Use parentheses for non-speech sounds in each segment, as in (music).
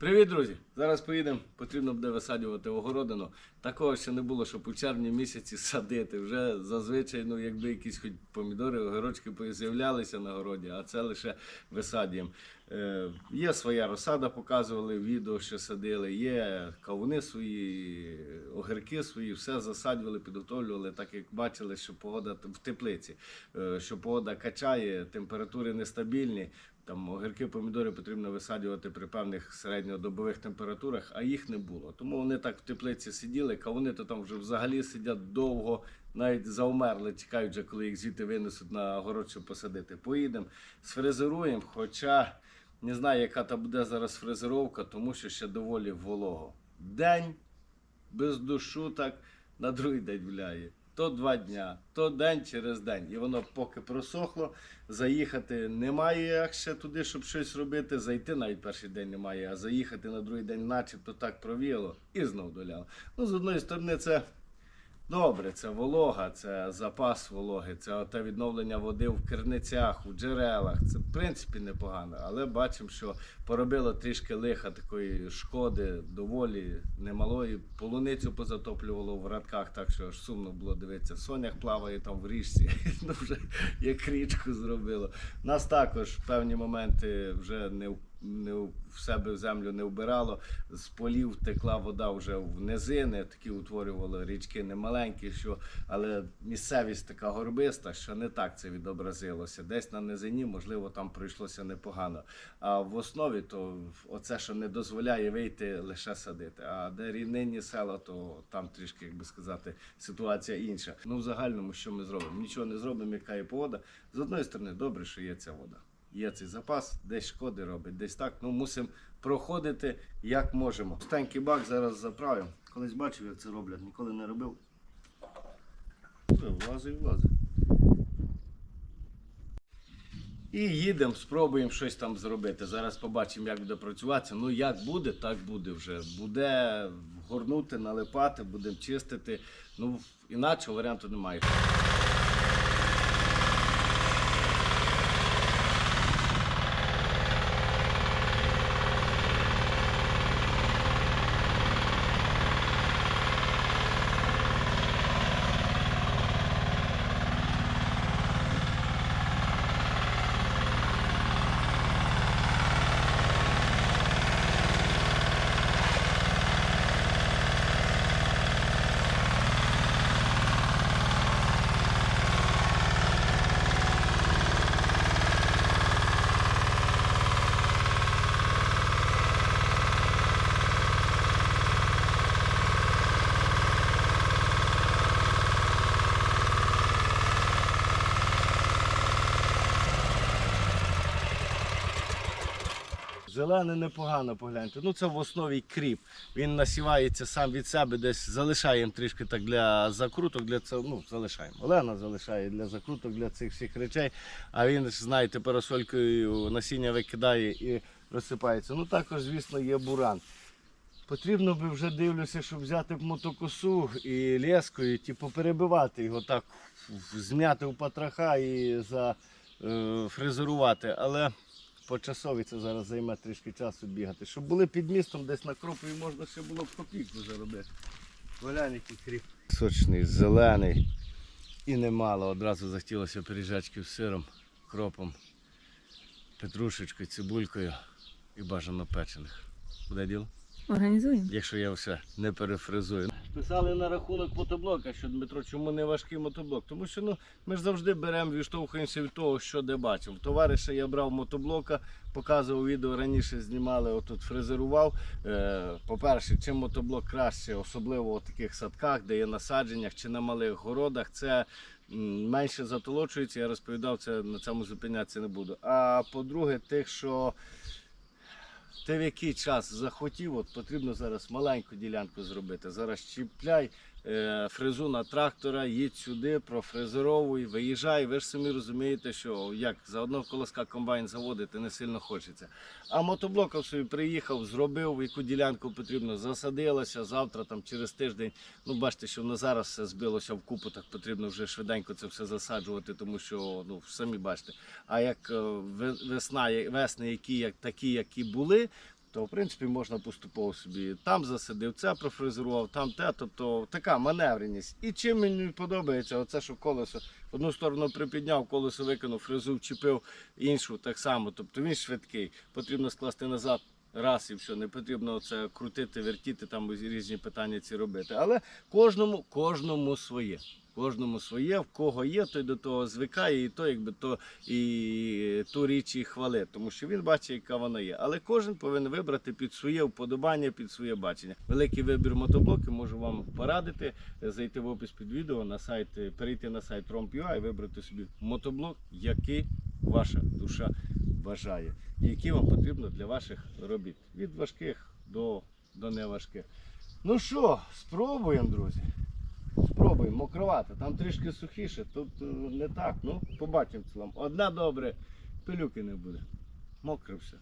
Привіт, друзі! Зараз поїдемо, потрібно буде висаджувати огородину. Такого ще не було, щоб у червні місяці садити. Вже зазвичай, ну якби якісь хоч помідори, огірочки з'являлися на городі, а це лише висаджуємо. Е, є своя розсада, показували відео, що садили, є кавуни свої, огірки свої, все засаджували, підготовлювали, так як бачили, що погода в теплиці, е, що погода качає, температури нестабільні. Там огірки, помідори потрібно висаджувати при певних середньодобових температурах, а їх не було. Тому вони так в теплиці сиділи, кавуни то там вже взагалі сидять довго, навіть заумерли, чекають, вже, коли їх звідти винесуть на город, щоб посадити. Поїдемо, сфрезеруємо, хоча не знаю, яка там буде зараз фрезеровка, тому що ще доволі волого. День без душу так на другий день гуляє. То два дня, то день через день. І воно поки просохло, заїхати немає як ще туди, щоб щось робити. Зайти навіть перший день немає, а заїхати на другий день, начебто так провіяло і знов доляло. Ну, з одної сторони, це добре, це волога, це запас вологи, це те відновлення води в керницях, у джерелах. Це в принципі непогано, але бачимо, що поробило трішки лиха такої шкоди, доволі немалої. Полуницю позатоплювало в радках, так що аж сумно було дивитися. Сонях плаває там в річці, (laughs) ну вже як річку зробило. Нас також в певні моменти вже не не в себе в землю не вбирало. З полів текла вода вже в низини, такі утворювали річки немаленькі, що, але місцевість така горбиста, що не так це відобразилося. Десь на низині, можливо, там пройшлося непогано. А в основі то оце, що не дозволяє вийти лише садити. А де рівнинні села, то там трішки, як би сказати, ситуація інша. Ну, в загальному, що ми зробимо? Нічого не зробимо, яка є погода. З одної сторони, добре, що є ця вода є цей запас, десь шкоди робить, десь так. Ну мусимо проходити як можемо. Пустенький бак зараз заправимо. Колись бачив, як це роблять, ніколи не робив. Влазить, влазить. І їдемо, спробуємо щось там зробити. Зараз побачимо, як буде працюватися. Ну як буде, так буде вже. Буде горнути, налипати, будемо чистити. Ну, іначе варіанту немає. Зелене непогано погляньте. Ну це в основі кріп. Він насівається сам від себе, десь залишаємо трішки так для закруток, для цього, ну, залишаємо. Олена залишає для закруток, для цих всіх речей. А він, знаєте, парасолькою насіння викидає і розсипається. Ну також, звісно, є буран. Потрібно би вже дивлюся, щоб взяти мотокосу і лескою, типу, перебивати його так, змяти в патраха і зафрезерувати. Але по часові це зараз займе трішки часу бігати. Щоб були під містом десь на кропові можна ще було б копійку заробити. Який кріп. Сочний, зелений і немало. Одразу захотілося пиріжачків з сиром, кропом, петрушечкою, цибулькою і бажано печених. Буде діло? Організуємо. якщо я все не перефразую. Писали на рахунок мотоблока, що Дмитро, чому не важкий мотоблок? Тому що ну, ми ж завжди беремо, відштовхуємося від того, що де бачимо. Товариша я брав мотоблока, показував відео раніше, знімали, отут фрезерував. Е, по-перше, чим мотоблок краще, особливо у таких садках, де є насадженнях чи на малих городах, це менше затолочується. Я розповідав це на цьому зупинятися не буду. А по-друге, тих, що ти в який час захотів, от потрібно зараз маленьку ділянку зробити. Зараз чіпляй фрезу на трактора, їдь сюди, профрезеровуй, виїжджай. Ви ж самі розумієте, що як за одного колоска комбайн заводити не сильно хочеться. А мотоблоком собі приїхав, зробив, яку ділянку потрібно, засадилося. Завтра, там через тиждень. Ну, бачите, що воно зараз все збилося в купу, так потрібно вже швиденько це все засаджувати, тому що ну самі бачите. А як е, весна, весни, які як такі, які були, то в принципі можна поступово собі там засадив, це профрезерував, там те, тобто така маневреність. І чим мені подобається, оце, що колесо одну сторону припідняв, колесо викинув, фрезу вчепив, іншу так само. Тобто він швидкий. Потрібно скласти назад. Раз і все, не потрібно це крутити, вертіти, там різні питання ці робити. Але кожному, кожному своє. Кожному своє, в кого є, той до того звикає, і то якби то і ту річ і хвалить, тому що він бачить, яка вона є. Але кожен повинен вибрати під своє вподобання, під своє бачення. Великий вибір мотоблоків можу вам порадити. Зайти в опис під відео на сайт, перейти на сайт ROM.ua і вибрати собі мотоблок, який ваша душа бажає, який вам потрібно для ваших робіт. Від важких до, до неважких. Ну що, спробуємо, друзі. Спробуємо мокрувати. Там трішки сухіше, тут е, не так. Ну, побачимо в цілому. Одна добре, пилюки не буде. Мокре все.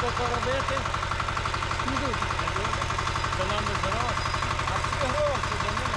Треба поробити. Це нам не зараз. А гроші до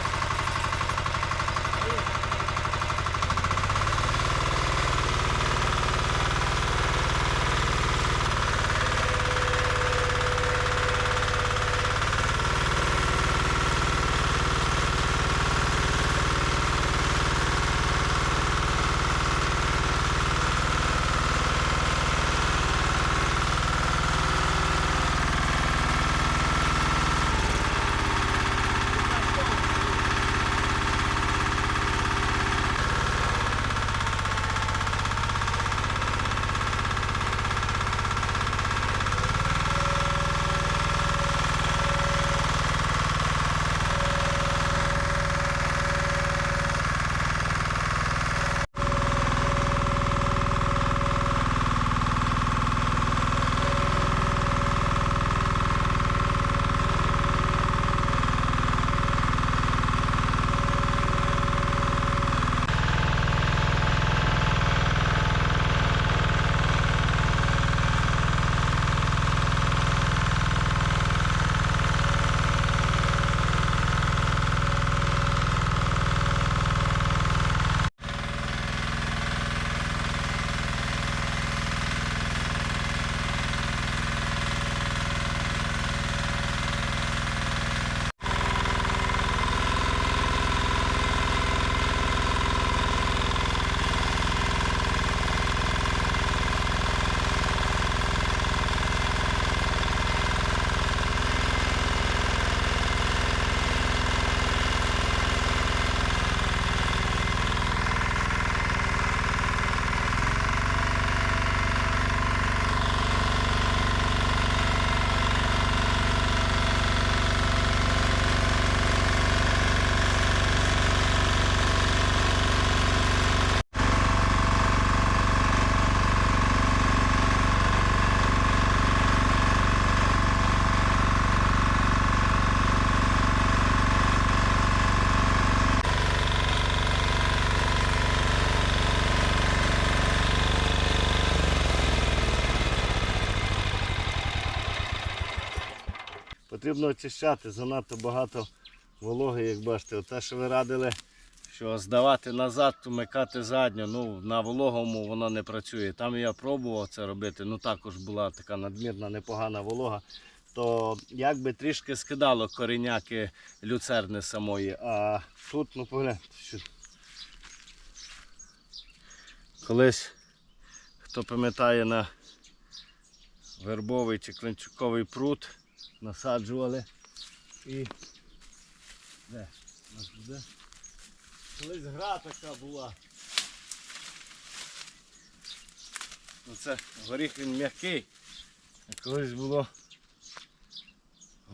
Потрібно очищати занадто багато вологи, як бачите. Оте, що ви радили, що здавати назад, вмикати задню, ну на вологому воно не працює. Там я пробував це робити, ну також була така надмірна непогана волога. То якби трішки скидало коріняки люцерни самої. А тут, ну погляньте, що колись, хто пам'ятає на вербовий чи клинчуковий пруд насаджували. І де? У нас буде? Колись гра така була. Ну це горіх він м'який. Колись було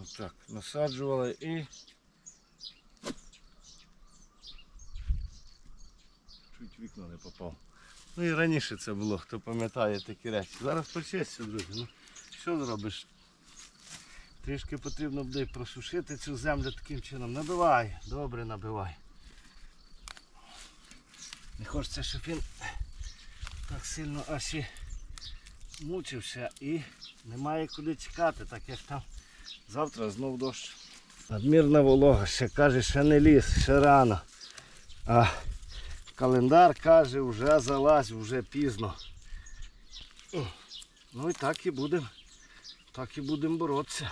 отак. Насаджували і чуть вікно не попав. Ну і раніше це було, хто пам'ятає такі речі. Зараз почесться, друзі. Ну, що зробиш? Трішки потрібно буде просушити цю землю таким чином. Набивай, добре набивай. Не хочеться, щоб він так сильно аж і мучився і немає куди чекати, так як там завтра знов дощ. Надмірна волога, ще каже, ще не ліс, ще рано. А календар каже, вже залазь, вже пізно. Ну і так і будемо. Так і будемо боротися.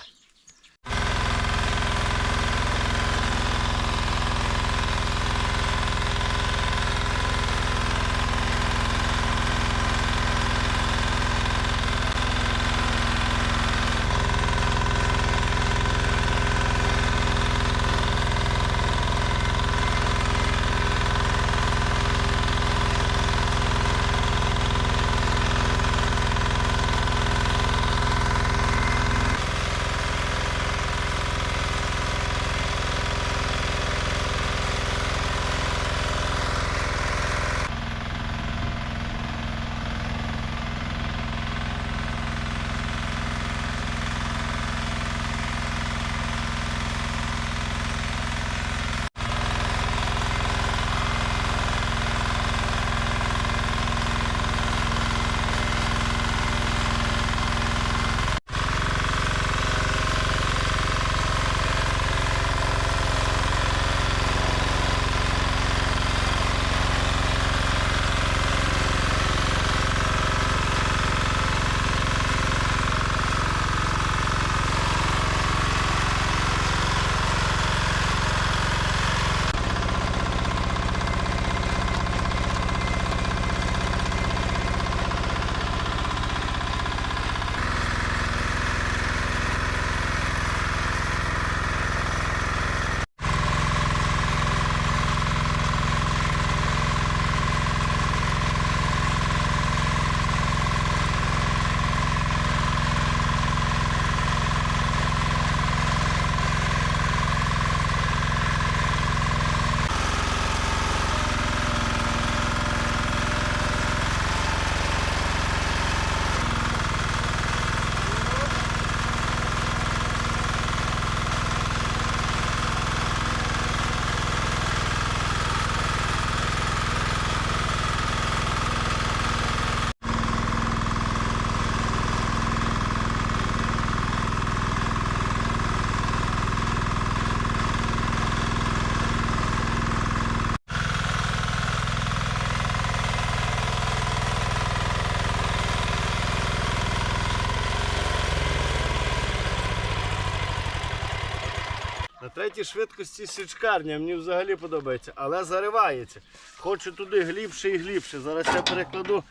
Третій швидкості січкарня мені взагалі подобається, але заривається. Хочу туди глибше і глибше. Зараз я перекладу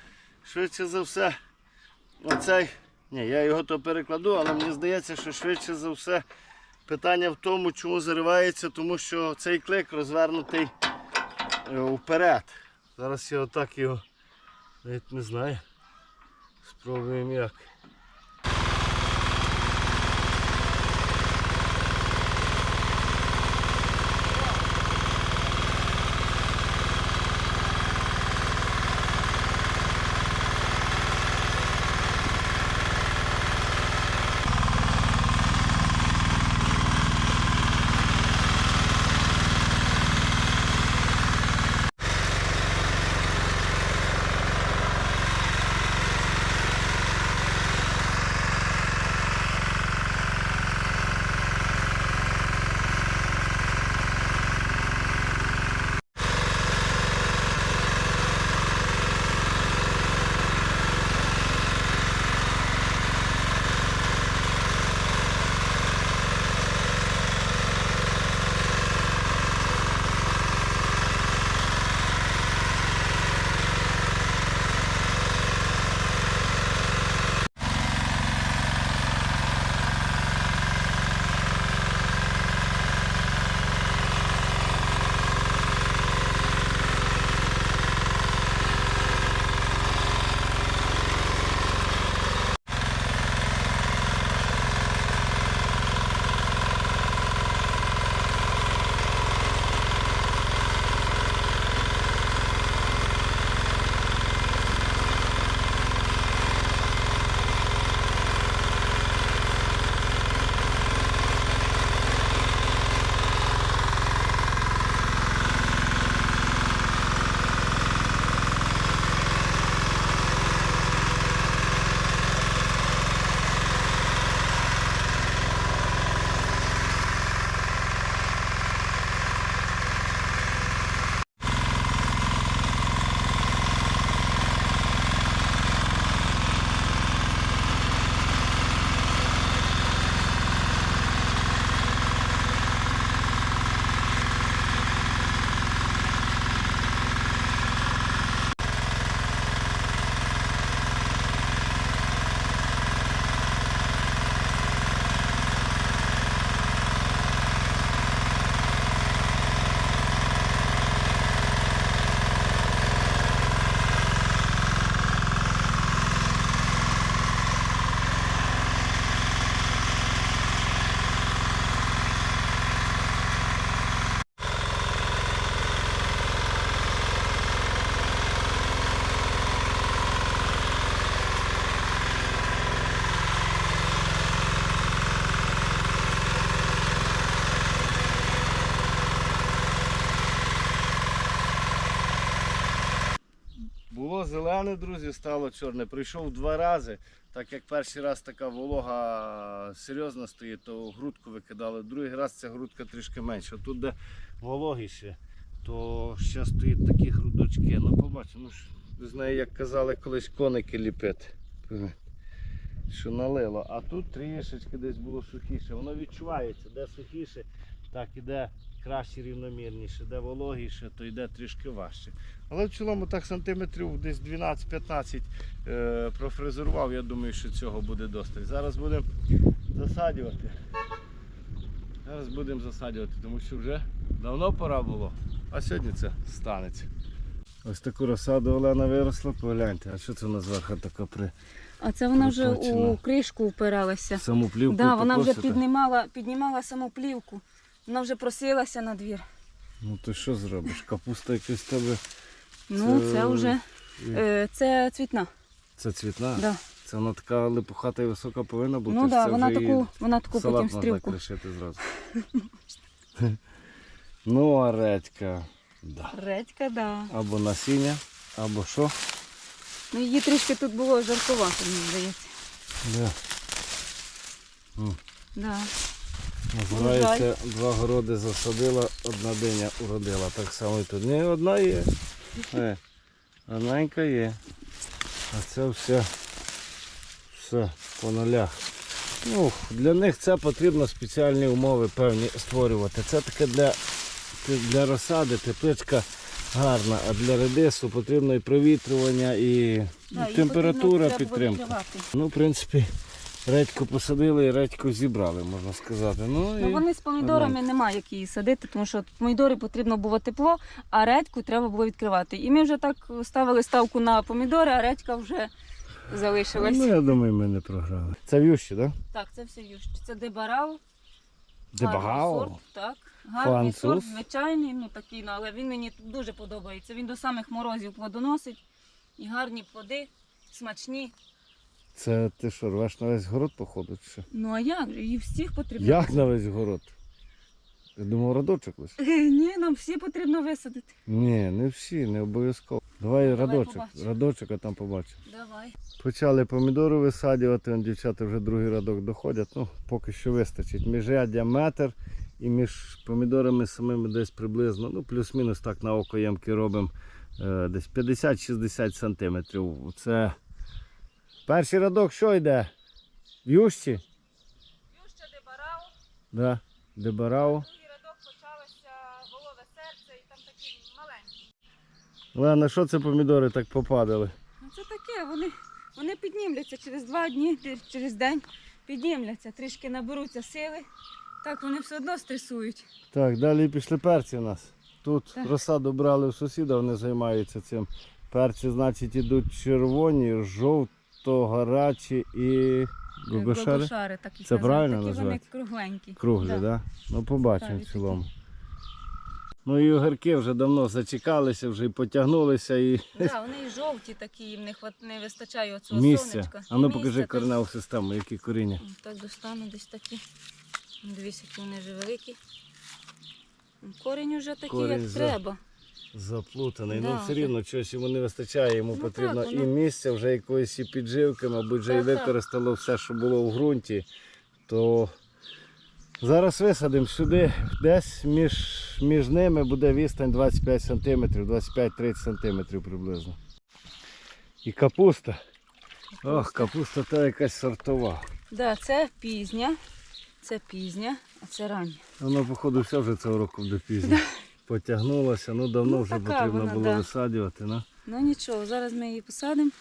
швидше за все. Оцей. Ні, я його то перекладу, але мені здається, що швидше за все питання в тому, чому заривається, тому що цей клик розвернутий е, вперед. Зараз я отак його навіть не знаю. Спробуємо як. Зелене, друзі, стало чорне. Прийшов два рази. Так як перший раз така волога серйозна стоїть, то грудку викидали. Другий раз ця грудка трішки менша. Тут, де вологіше, то ще стоїть такі грудочки. Ну, побачимо, ну, ви знаєте, як казали колись коники ліпити. Що налило. А тут трішечки десь було сухіше. Воно відчувається, де сухіше, так іде краще рівномірніше, де вологіше, то йде трішки важче. Але в цілому так сантиметрів десь 12-15 е, профрезерував, я думаю, що цього буде досить. Зараз будемо засадювати. Зараз будемо засадювати, тому що вже давно пора було, а сьогодні це станеться. Ось таку розсаду Олена виросла, погляньте, а що це вона зверху така при А це вона вже у кришку впиралася. саму плівку? Да, вона вже піднімала, піднімала саму плівку. Вона вже просилася на двір. Ну то що зробиш? Капуста якась в тебе. Ну, Це- це вже е, це цвітна. Це цвітна? Да. Це вона така липухата і висока повинна бути. Ну чи да, вона таку, вона таку салат потім можна стрілку. зразу. (laughs) (laughs) ну, а редька. Да. Редька, да. Або насіння, або що. Ну її трішки тут було жаркувато, мені здається. Да. Да. Називається два городи засадила, одна диня уродила. Так само і тут. Не одна є. Е, Одненька є. А це все, все по нулях. Ну, для них це потрібно спеціальні умови певні створювати. Це таке для, для розсади, тепличка гарна, а для редису потрібно і провітрювання, і Да, температура, підтримка. Ну, в принципі, редьку посадили і редьку зібрали, можна сказати. Ну, Ну і... вони з помідорами немає як її садити, тому що помідори потрібно було тепло, а редьку треба було відкривати. І ми вже так ставили ставку на помідори, а редька вже залишилась. Ну, я думаю, ми не програли. Це вющі, так? Да? Так, це все юшч. Це. Дебагау? Гарний сорт, так. Гарний Француз? сорт, звичайний, ну такий, ну, але він мені дуже подобається. Він до самих морозів плодоносить. І гарні плоди, смачні. Це ти що, рвеш на весь город, походу, чи що? Ну а як? же? Їх всіх потрібно. Як на весь город? Я думав, радочок лише. Ні, нам всі потрібно висадити. Ні, не всі, не обов'язково. Давай радочок, побачимо. радочок, а там побачимо. Давай. Почали помідори висаджувати, он дівчата вже другий радок доходять. Ну, поки що вистачить. Міжряддя метр і між помідорами самими десь приблизно, ну, плюс-мінус так на око ямки робимо е, десь 50-60 сантиметрів. Це перший радок що йде? В юшці? Юща дебарау, Да. Дебарау. другий радок почалося волове серце і там такі маленькі. Ладно, що це помідори так попадали? Ну це таке, вони, вони піднімляться через два дні, через день піднімляться, трішки наберуться сили. Так вони все одно стресують. Так, далі пішли перці у нас. Тут Так. розсаду брали у сусіда, вони займаються цим. Перці, значить, ідуть червоні, жовто-гарячі і гогошари. Гогошари такі Це правильно Такі вони називається? кругленькі. Круглі, так? Да. Да. Ну побачимо в такі. цілому. Ну і огірки вже давно зачекалися, вже і потягнулися і Да, вони і жовті такі, їм не, хват... не вистачає оцього місця. сонечка. А ну покажи місця кореневу систему, які коріння. Так достану десь такі. Які вони вже великі. Корінь вже такий, Корінь як за- треба. Заплутаний. Да, ну все рівно чогось йому не вистачає, йому Ну, потрібно так, і воно- місця, вже якоїсь і підживки, мабуть, вже і Так, так. використало все, що було в ґрунті. То зараз висадимо сюди, десь між, між ними буде відстань 25 см, 25-30 см приблизно. І капуста. Ох, капуста та якась сортова. Да, це пізня, це пізня, а це рання. Воно, походу, все вже цього року буде пізно. (laughs) Потягнулося, ну давно Ну, вже потрібно вона, було да. висаджувати. Ну. Ну нічого, зараз ми її посадимо.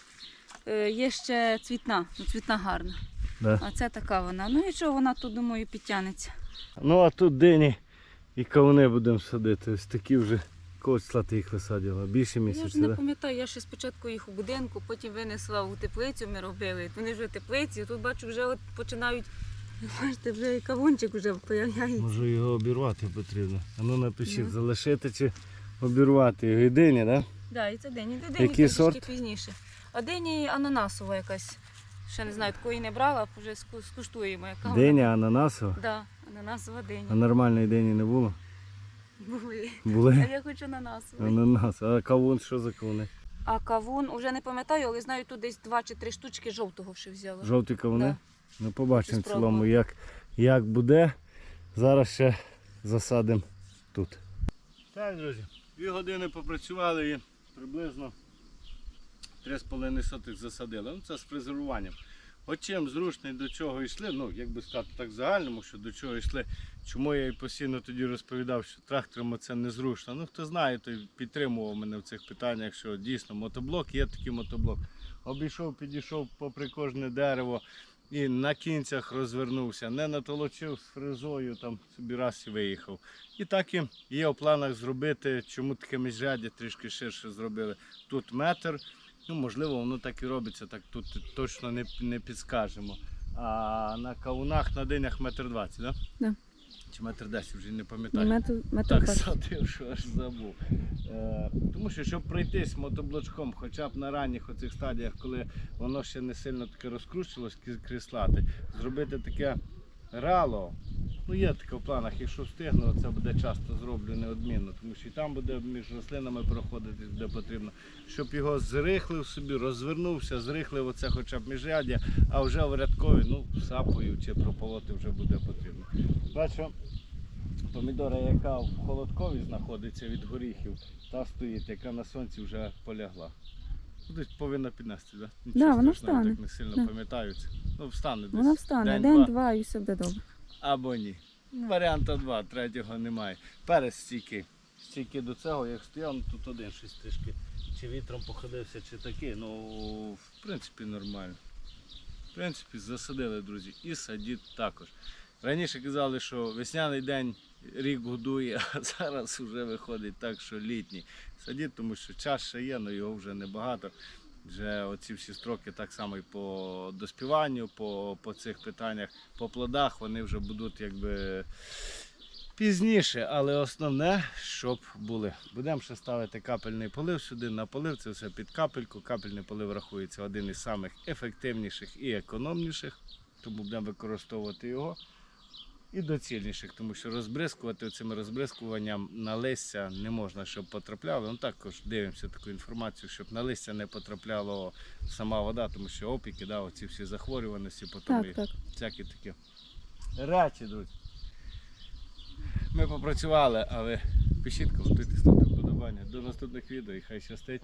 Е, є ще цвітна, ну цвітна гарна. Да. А це така вона. Ну нічого, вона тут, думаю, підтягнеться. Ну а тут дині і кавуни будемо садити. Ось такі вже кого ти їх висадила. Більше Я місяця, ж не да? пам'ятаю, я ще спочатку їх у будинку, потім винесла у теплицю, ми робили. Вони вже теплиці, тут бачу, вже от починають. Бачите, вже і кавунчик вже появляється. Може його обірвати потрібно. А ну напишіть, Ну. залишити чи обірвати його. І дині, так? Да? Да, і це дині. Це дині Який сорт? пізніше. А дині ананасова якась. Ще не знаю, такої не брала, вже скуштуємо. Яка вона. Диня, ананасова. Да, ананасова диня. А нормальної дині не було? Були. А я хочу ананасовий. Ананас. А кавун що за кавуни? А кавун, вже не пам'ятаю, але знаю, тут десь два чи три штучки жовтого ще взяла. Жовті кавуни. Да. Ну, побачимо в цілому, як, як буде. Зараз ще засадимо тут. Так, друзі, дві години попрацювали і приблизно 3,5 сотих засадили. Ну, це з презервуванням. От чим зручно і до чого йшли, ну, як би сказати так в загальному, що до чого йшли, чому я і постійно тоді розповідав, що трактором це незручно. Ну, хто знає, той підтримував мене в цих питаннях, що дійсно мотоблок є такий мотоблок. Обійшов, підійшов попри кожне дерево і на кінцях розвернувся, не натолочив з фрезою, там собі раз і виїхав. І так і є в планах зробити, чому таке міжряддя трішки ширше зробили. Тут метр, ну можливо, воно так і робиться, так тут точно не, не підскажемо. А на кавунах на динях метр двадцять, так? Да. Чи метр десять, вже не пам'ятаю. метр, метр Так садив, що аж забув. Е, тому що щоб пройтись мотоблочком, хоча б на ранніх оцих стадіях, коли воно ще не сильно таке розкручилось, кріслати, зробити таке рало. Ну є таке в планах, якщо встигну, це буде часто зроблю неодмінно, тому що і там буде між рослинами проходити, де потрібно. Щоб його зрихлив собі, розвернувся, зрихлив оце хоча б міжряддя, а вже в рядкові, ну, сапою чи прополоти вже буде потрібно. Бачу, помідора, яка в холодкові знаходиться від горіхів, та стоїть, яка на сонці вже полягла. Десь повинна піднести, так? Да, вона встане. Так не сильно Да. пам'ятаю. Ну, встане десь. Вона встане, день, день-два два. і все буде добре. Або ні. Ну, Варіанта два, третього немає. Перець стійкий. Стійкий до цього, як стояв, ну тут один щось трішки. Чи вітром походився, чи такий. Ну, в принципі, нормально. В принципі, засадили, друзі. І садіть також. Раніше казали, що весняний день рік годує, (laughs) а зараз вже виходить так, що літній. Садіть, тому що час ще є, але його вже небагато. Вже оці всі строки так само і по доспіванню, по, по цих питаннях, по плодах вони вже будуть якби пізніше, але основне, щоб були. Будемо ще ставити капельний полив сюди, на полив це все під капельку. Капельний полив рахується один із самих ефективніших і економніших, тому будемо використовувати його. І доцільніших, тому що розбризкувати цим розбризкуванням на листя не можна, щоб потрапляло. Ну також дивимося таку інформацію, щоб на листя не потрапляло сама вода, тому що опіки, да, оці всі захворюваності, потім і Так, так. всякі такі речі, друзі. Ми попрацювали, але пишіть, коментуйте, ставте вподобання. До наступних відео і хай щастить.